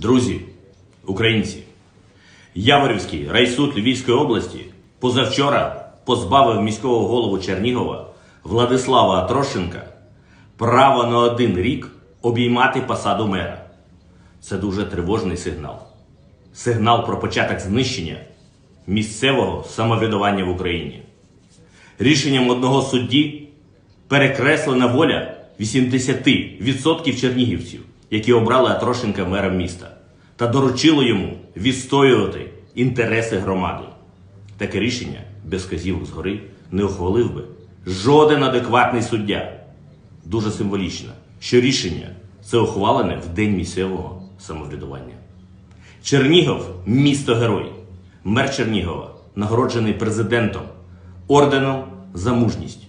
Друзі, українці, Яворівський райсуд Львівської області позавчора позбавив міського голову Чернігова Владислава Трошенка права на один рік обіймати посаду мера. Це дуже тривожний сигнал. Сигнал про початок знищення місцевого самоврядування в Україні. Рішенням одного судді перекреслена воля 80% чернігівців, які обрали Атрошенка мером міста, та доручило йому відстоювати інтереси громади. Таке рішення без казівок згори не ухвалив би жоден адекватний суддя. Дуже символічно, що рішення це ухвалене в день місцевого самоврядування. Чернігов місто герой. Мер Чернігова нагороджений президентом орденом за мужність.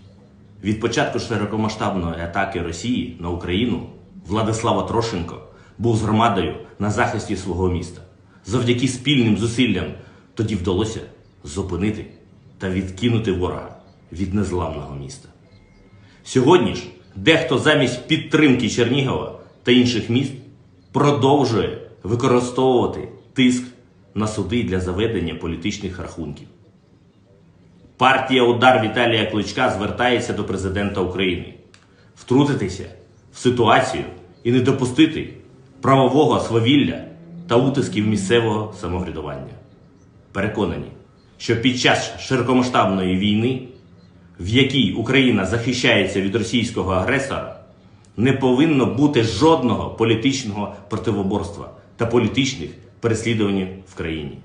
Від початку широкомасштабної атаки Росії на Україну Владислава Трошенко був з громадою на захисті свого міста. Завдяки спільним зусиллям тоді вдалося зупинити та відкинути ворога від незламного міста. Сьогодні ж дехто замість підтримки Чернігова та інших міст продовжує використовувати тиск на суди для заведення політичних рахунків. Партія Удар Віталія Кличка звертається до президента України втрутитися в ситуацію і не допустити правового свавілля та утисків місцевого самоврядування. Переконані, що під час широкомасштабної війни, в якій Україна захищається від російського агресора, не повинно бути жодного політичного противоборства та політичних переслідувань в країні.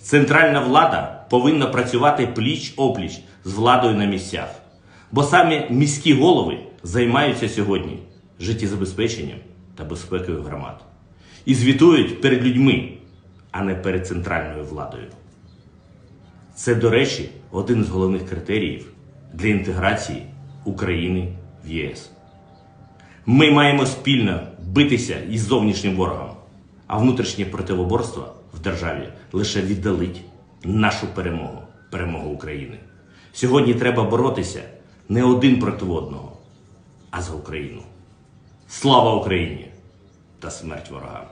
Центральна влада повинна працювати пліч опліч з владою на місцях, бо саме міські голови займаються сьогодні життєзабезпеченням та безпекою громад і звітують перед людьми, а не перед центральною владою. Це, до речі, один з головних критеріїв для інтеграції України в ЄС. Ми маємо спільно битися із зовнішнім ворогом, а внутрішнє противоборство в державі лише віддалить нашу перемогу, перемогу України. Сьогодні треба боротися не один проти одного, а за Україну. Слава Україні та смерть ворогам!